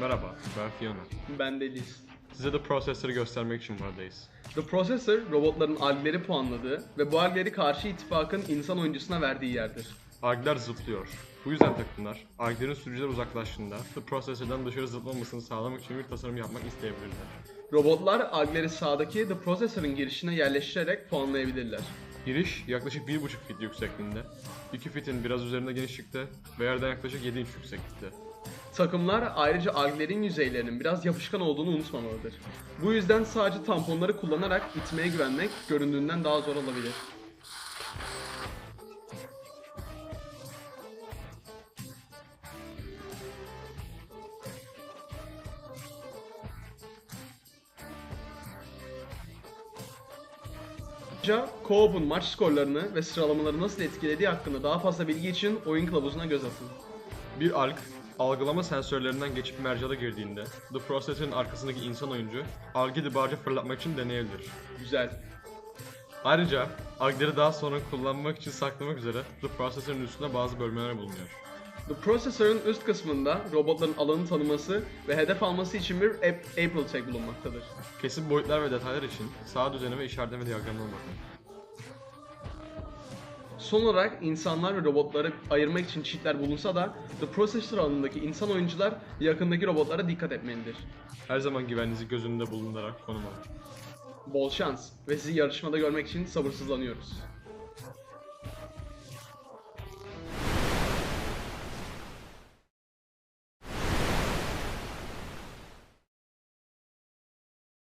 Merhaba, ben Fiona. Ben de Liz. Size de prosesörü göstermek için buradayız. The Processor, robotların algleri puanladığı ve bu algleri karşı ittifakın insan oyuncusuna verdiği yerdir. Algler zıplıyor. Bu yüzden takımlar, alglerin sürücüler uzaklaştığında the prosesörden dışarı zıplamamasını sağlamak için bir tasarım yapmak isteyebilirler. Robotlar algleri sağdaki The Processor'ın girişine yerleştirerek puanlayabilirler. Giriş yaklaşık 1.5 fit yüksekliğinde, 2 fitin biraz üzerinde genişlikte ve yerden yaklaşık 7 inç yükseklikte. Takımlar ayrıca alglerin yüzeylerinin biraz yapışkan olduğunu unutmamalıdır. Bu yüzden sadece tamponları kullanarak itmeye güvenmek göründüğünden daha zor olabilir. Ayrıca Co-op'un maç skorlarını ve sıralamaları nasıl etkilediği hakkında daha fazla bilgi için oyun kılavuzuna göz atın. Bir alg, algılama sensörlerinden geçip mercada girdiğinde, the prosesörün arkasındaki insan oyuncu, algı dibarca fırlatmak için deneyebilir. Güzel. Ayrıca algleri daha sonra kullanmak için saklamak üzere the prosesörün üstünde bazı bölmeler bulunuyor. The Processor'ın üst kısmında robotların alanı tanıması ve hedef alması için bir Ap- April tag bulunmaktadır. Kesin boyutlar ve detaylar için sağ düzeni ve işaretleme diyagramına bakın. Son olarak insanlar ve robotları ayırmak için cheatler bulunsa da The Processor alanındaki insan oyuncular yakındaki robotlara dikkat etmelidir. Her zaman güvenliğinizi göz önünde bulundurarak konum alın. Bol şans ve sizi yarışmada görmek için sabırsızlanıyoruz.